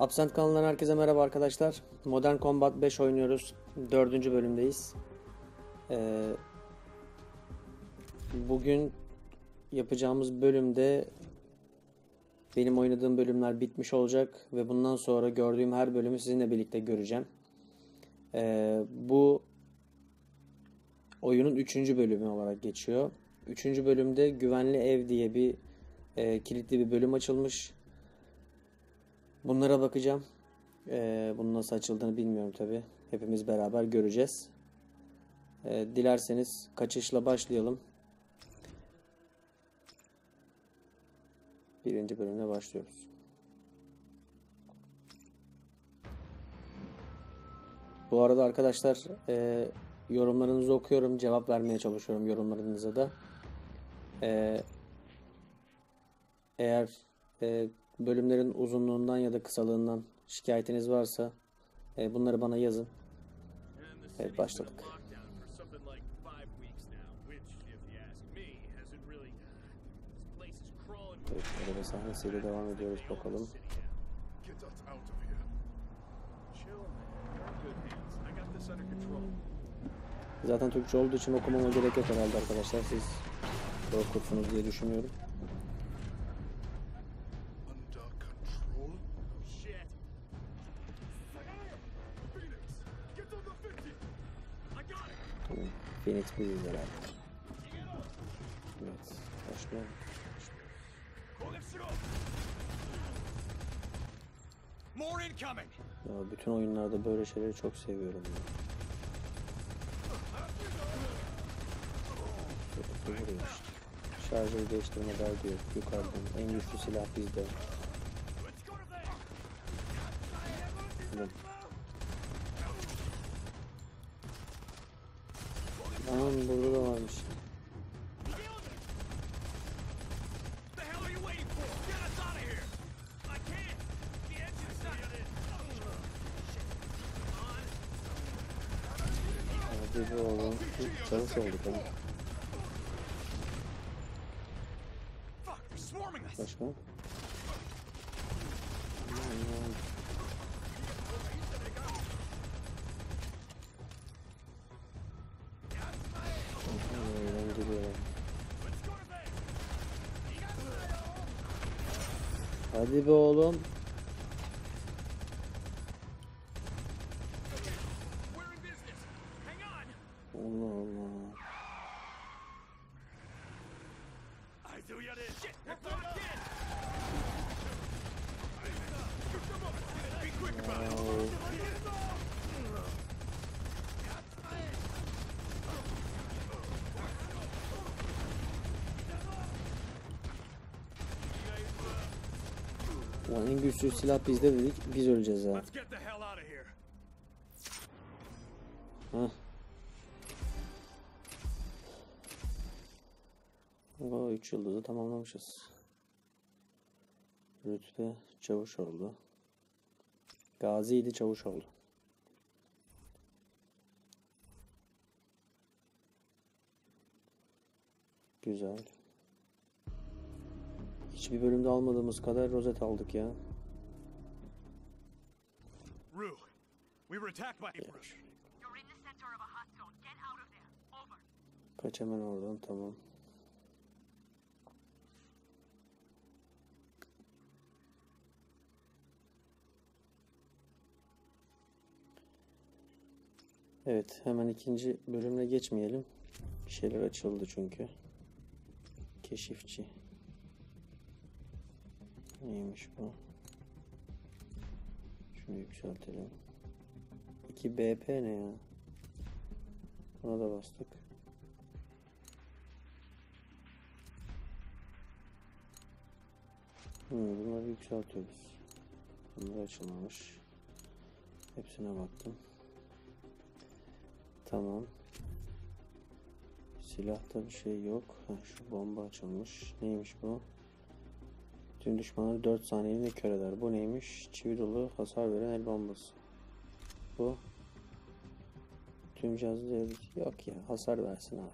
Absent kanalından herkese merhaba arkadaşlar. Modern Combat 5 oynuyoruz. Dördüncü bölümdeyiz. Ee, bugün yapacağımız bölümde benim oynadığım bölümler bitmiş olacak ve bundan sonra gördüğüm her bölümü sizinle birlikte göreceğim. Ee, bu oyunun üçüncü bölümü olarak geçiyor. Üçüncü bölümde güvenli ev diye bir e, kilitli bir bölüm açılmış. Bunlara bakacağım. Ee, bunun nasıl açıldığını bilmiyorum tabi. Hepimiz beraber göreceğiz. Ee, dilerseniz kaçışla başlayalım. Birinci bölümle başlıyoruz. Bu arada arkadaşlar e, yorumlarınızı okuyorum. Cevap vermeye çalışıyorum yorumlarınıza da. E, eğer e, bölümlerin uzunluğundan ya da kısalığından şikayetiniz varsa e, bunları bana yazın. Evet başladık. Evet, araba sahnesiyle devam ediyoruz bakalım. Zaten Türkçe olduğu için okumama gerek yok herhalde arkadaşlar. Siz okursunuz diye düşünüyorum. Phoenix biziz herhalde. Evet. İncoming. Ya bütün oyunlarda böyle şeyleri çok seviyorum. Ya. Sürekli vuruyor işte. Şarjörü değiştirme derdi yok. Yukarıdan. En güçlü silah bizde. Oğlum. Can't. The engine's not. Hadi be oğlum. Çavuş olduk ama. Fuck, they're swarming us. Başka? Eğlendiriyorlar. Hadi be oğlum. Güçlü silah bizde dedik. Biz öleceğiz ha. Hah. O 3 yıldızı tamamlamışız. Rütbe çavuş oldu. Gazi'ydi çavuş oldu. Güzel. Hiçbir bölümde almadığımız kadar rozet aldık ya. Rue, we were attacked by. Yavaş. You're in the center of a hot zone. Get out of there. Over. Kaç hemen oradan tamam. Evet hemen ikinci bölümle geçmeyelim. Bir şeyler açıldı çünkü. Keşifçi. Neymiş bu? Şunu yükseltelim. 2 BP ne ya? Buna da bastık. Hmm, bunları yükseltiyoruz. Bunlar açılmamış. Hepsine baktım. Tamam. Silahta bir şey yok. Ha, şu bomba açılmış. Neymiş bu? Tüm düşmanları 4 saniyede kör eder. Bu neymiş? Çivi dolu hasar veren el bombası. Bu. Tüm devlet. Yok ya hasar versin abi.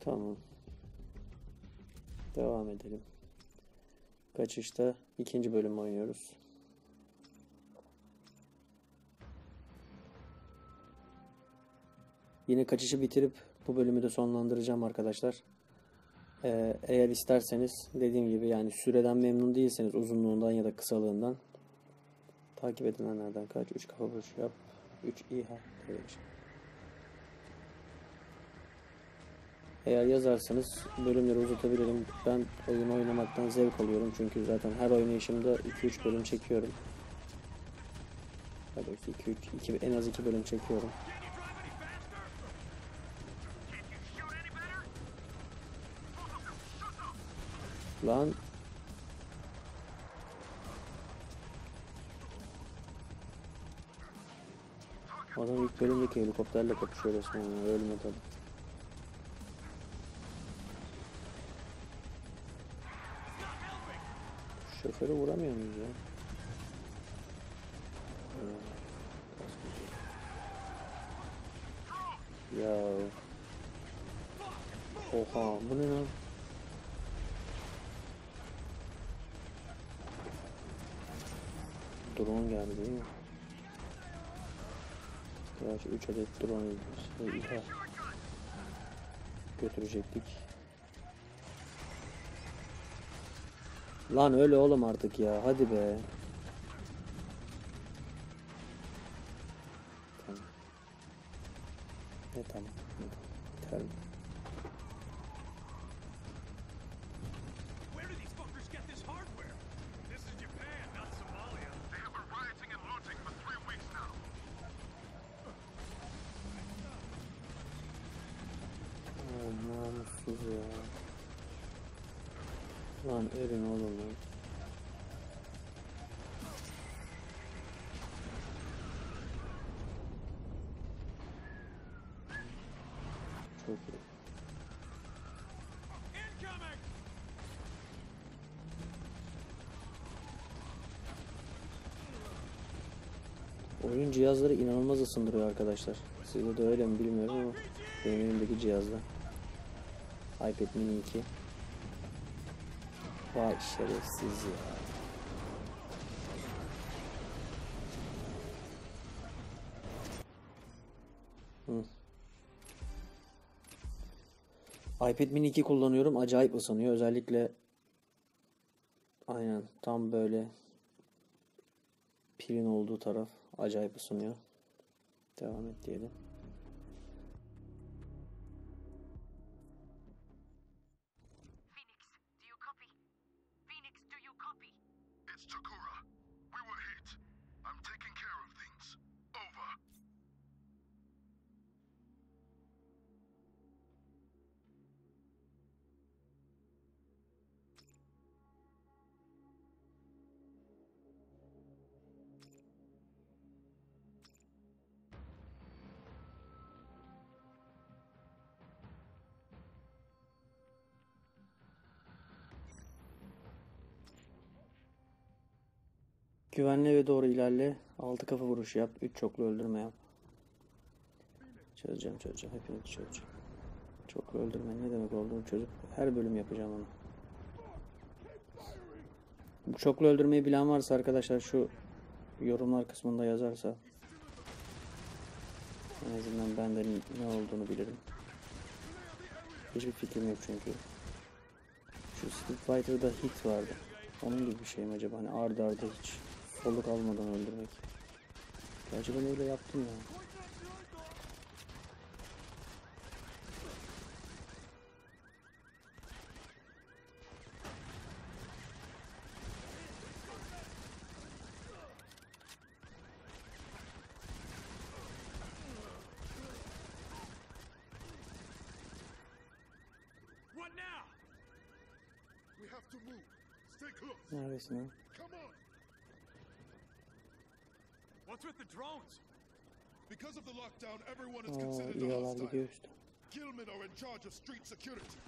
Tamam. Devam edelim. Kaçışta ikinci bölüm oynuyoruz. Yine kaçışı bitirip bu bölümü de sonlandıracağım arkadaşlar. Ee, eğer isterseniz dediğim gibi yani süreden memnun değilseniz uzunluğundan ya da kısalığından takip edilenlerden kaç? 3 kafa vuruşu yap. 3 İHA. Öyle bir şey. Eğer yazarsanız bölümleri uzatabilirim. Ben oyun oynamaktan zevk alıyorum. Çünkü zaten her oynayışımda 2-3 bölüm çekiyorum. Hadi 2 3 2 en az 2 bölüm çekiyorum. Lan Adam ilk bölümdeki helikopterle kapışıyor resmen ya. Ölmedi adam. Şoförü vuramıyor muyuz ya? Ya. Oha bu ne lan? Drone geldi değil mi? Gerçi 3 adet drone İHA götürecektik. Lan öyle oğlum artık ya. Hadi be. Ya. Lan ölün oğlum lan. Çok iyi. Oyun cihazları inanılmaz ısındırıyor arkadaşlar. Sizde de öyle mi bilmiyorum ama benim elimdeki cihazda. iPad mini 2. Vay şerefsiz ya. Hı. iPad mini 2 kullanıyorum. Acayip ısınıyor. Özellikle aynen tam böyle pilin olduğu taraf acayip ısınıyor. Devam et diyelim. Güvenli eve doğru ilerle. Altı kafa vuruşu yap. Üç çoklu öldürme yap. Çözeceğim çözeceğim. Hepinizi çözeceğim. Çoklu öldürme ne demek olduğunu çözüp her bölüm yapacağım onu. Bu çoklu öldürmeyi bilen varsa arkadaşlar şu yorumlar kısmında yazarsa en azından ben de ne olduğunu bilirim. Hiçbir fikrim yok çünkü. Şu Street Fighter'da hit vardı. Onun gibi bir şey mi acaba? Hani ardı ardı hiç soluk almadan öldürmek. Gerçi ben öyle yaptım ya. What now? The drones? Because of the lockdown, everyone is Aa, considered a hostile. Gilman are in charge of street security.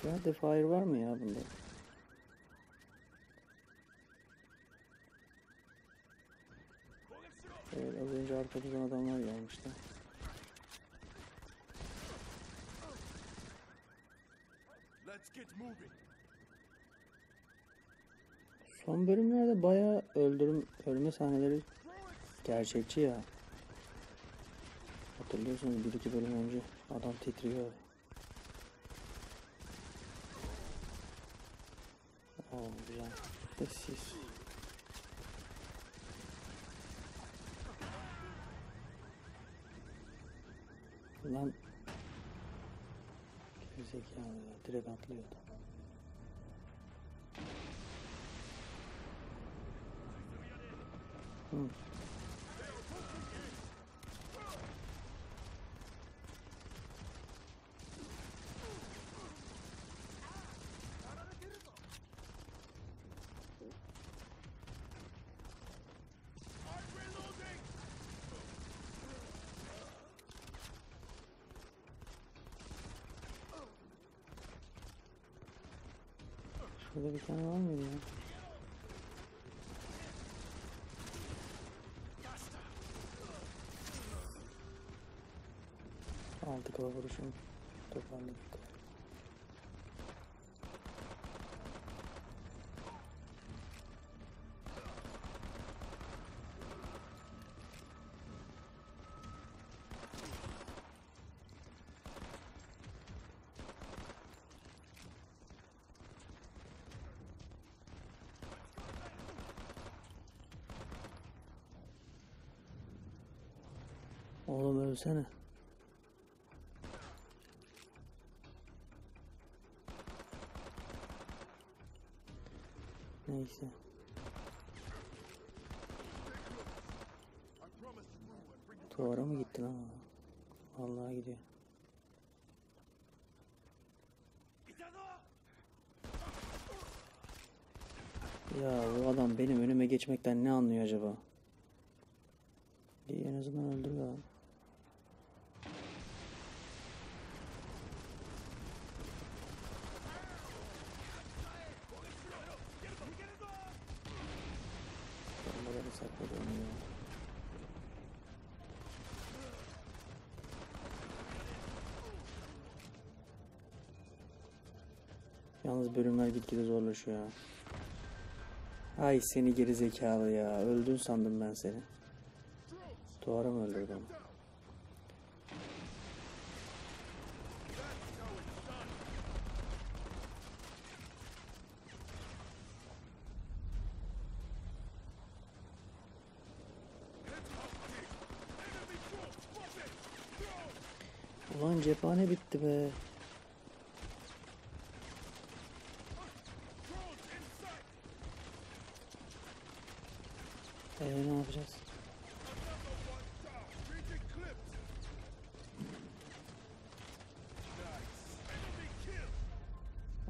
Friendly Fire var mı ya bunda? Evet az önce arkamızdan adamlar gelmişti. Son bölümlerde bayağı öldürüm ölme sahneleri gerçekçi ya. Hatırlıyorsunuz bir iki bölüm önce adam titriyor. Oo güzel. Sessiz. Lan Gerizekalı ya direkt atlıyordu. Hı. Şurada bir tane var mıydı ya? Altı kova vuruşum toparladık. Oğlum ölsene. Neyse. Duvara mı gitti lan? Vallahi gidiyor. Ya bu adam benim önüme geçmekten ne anlıyor acaba? En azından öldürüyor. Bombaları sakladı onu ya. Yalnız bölümler gitgide zorlaşıyor. Ay seni geri zekalı ya. Öldün sandım ben seni. Duvara mı öldürdü onu? Ulan cephane bitti be. Ee ne yapacağız?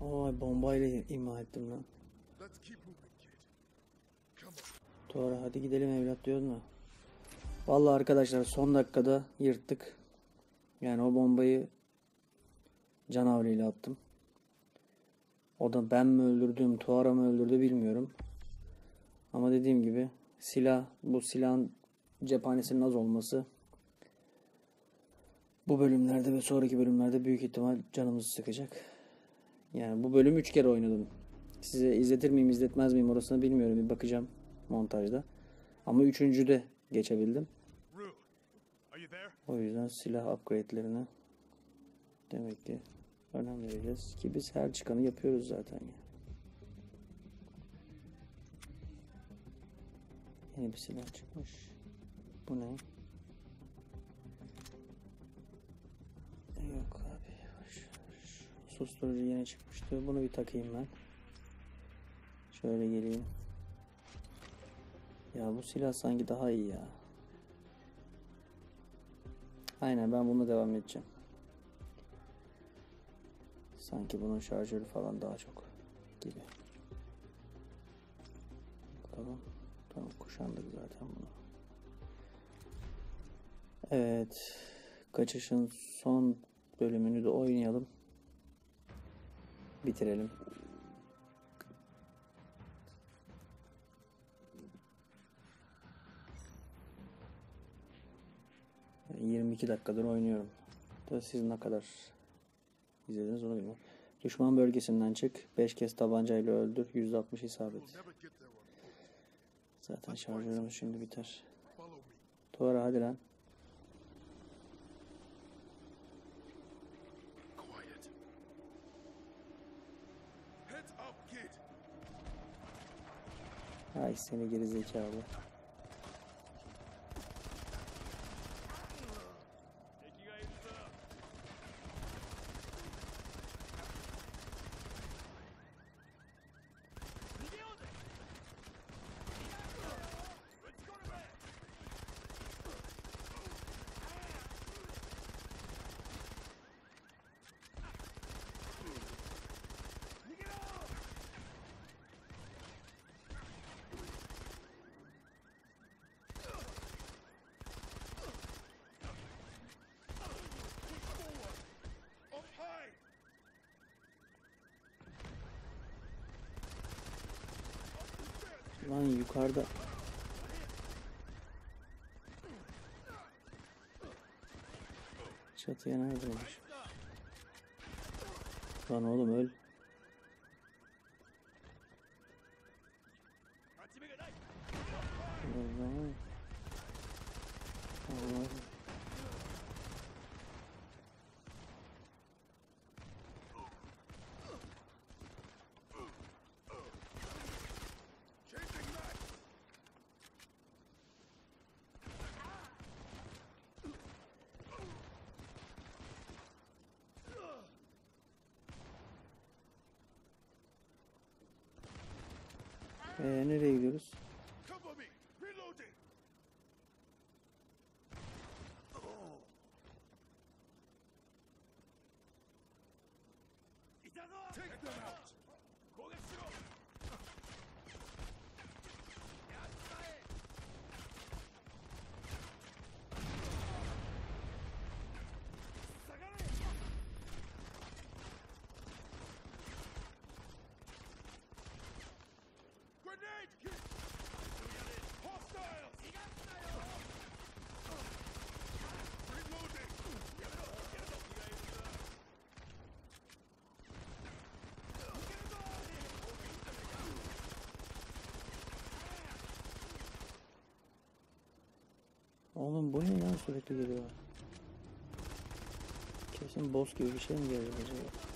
Oy bombayla imha ettim lan. Doğru hadi gidelim evlat diyoruz mu? Vallahi arkadaşlar son dakikada yırttık. Yani o bombayı canavliyle attım. O da ben mi öldürdüm, Tuara mı öldürdü bilmiyorum. Ama dediğim gibi silah, bu silahın cephanesinin az olması bu bölümlerde ve sonraki bölümlerde büyük ihtimal canımızı sıkacak. Yani bu bölüm 3 kere oynadım. Size izletir miyim izletmez miyim orasını bilmiyorum. Bir bakacağım montajda. Ama üçüncüde geçebildim. Rue, are you there? O yüzden silah upgrade'lerine demek ki önem vereceğiz. Ki biz her çıkanı yapıyoruz zaten ya. Yeni bir silah çıkmış. Bu ne? Yok abi. Susturucu yeni çıkmıştı. Bunu bir takayım ben. Şöyle geleyim. Ya bu silah sanki daha iyi ya. Aynen ben bununla devam edeceğim. Sanki bunun şarjörü falan daha çok gibi. Bakalım. Tamam kuşandık zaten bunu. Evet. Kaçışın son bölümünü de oynayalım. Bitirelim. 2 dakikadır oynuyorum. Da siz ne kadar izlediniz onu bilmiyorum. Düşman bölgesinden çık. 5 kez tabancayla öldür. %60 isabet. Zaten şarjörümüz şimdi biter. Tuara hadi lan. Ay seni geri zekalı. Lan yukarıda. Çatıya nerede olmuş? Lan oğlum öl. Ee, nereye gidiyoruz? Take them out. Oğlum bu ne ya sürekli geliyor. Kesin boss gibi bir şey mi gelecek acaba?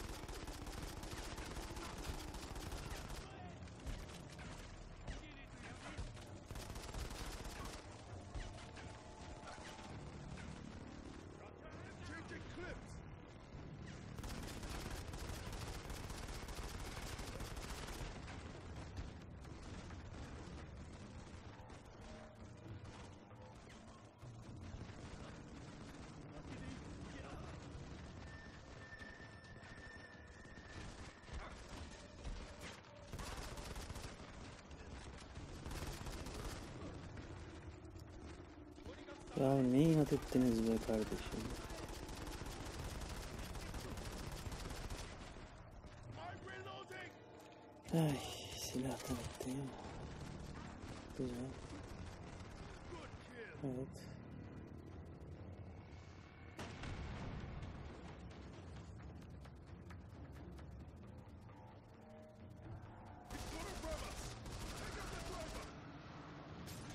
Ya ne inat ettiniz be kardeşim. Ay silah da bitti. Güzel. Evet.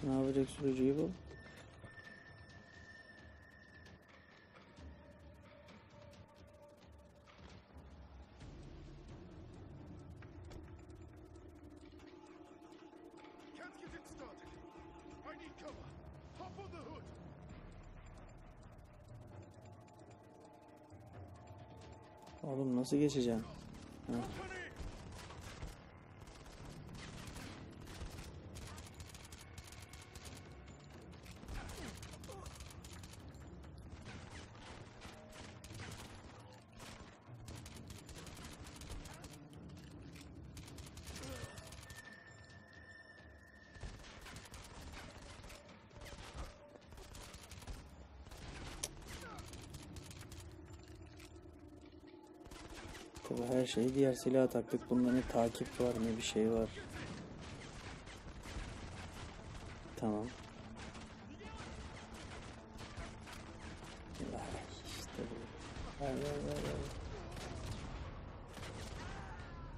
Ne yapacak sürücüyü bu? Oğlum nasıl geçeceğim? Tabii her şeyi diğer silaha taktık. Bunda ne takip var ne bir şey var. Tamam. Ver ver ver ver.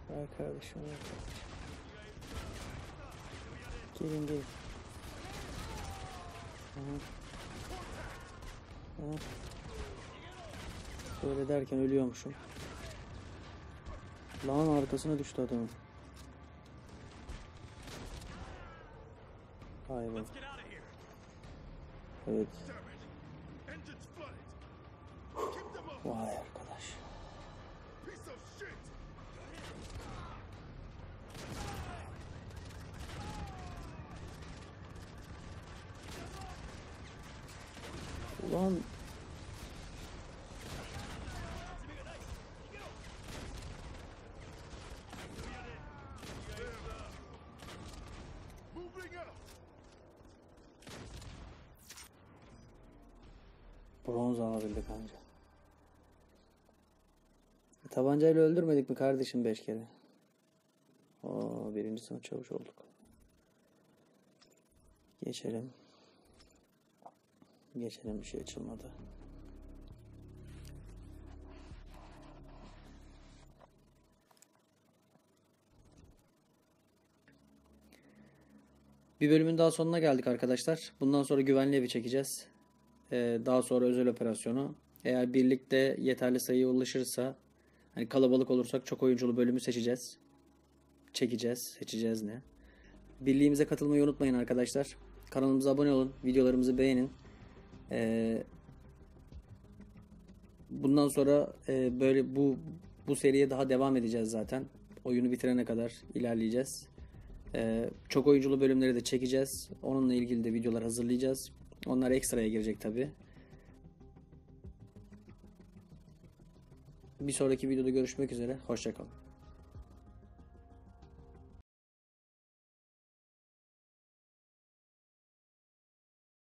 Ver kardeşim ver kardeşim. Gelin gelin. Böyle derken ölüyormuşum. Lan arkasına düştü of here. Evet. Vay bronz alabildik anca. Tabancayla öldürmedik mi kardeşim beş kere? Oo, birinci sınıf çavuş olduk. Geçelim. Geçelim bir şey açılmadı. Bir bölümün daha sonuna geldik arkadaşlar. Bundan sonra güvenli evi çekeceğiz. Ee, daha sonra özel operasyonu. Eğer birlikte yeterli sayıya ulaşırsa, hani kalabalık olursak çok oyunculu bölümü seçeceğiz. Çekeceğiz, seçeceğiz ne. Birliğimize katılmayı unutmayın arkadaşlar. Kanalımıza abone olun, videolarımızı beğenin. Ee, bundan sonra e, böyle bu bu seriye daha devam edeceğiz zaten. Oyunu bitirene kadar ilerleyeceğiz. Ee, çok oyunculu bölümleri de çekeceğiz. Onunla ilgili de videolar hazırlayacağız. Onlar ekstraya girecek tabi. Bir sonraki videoda görüşmek üzere. Hoşçakalın.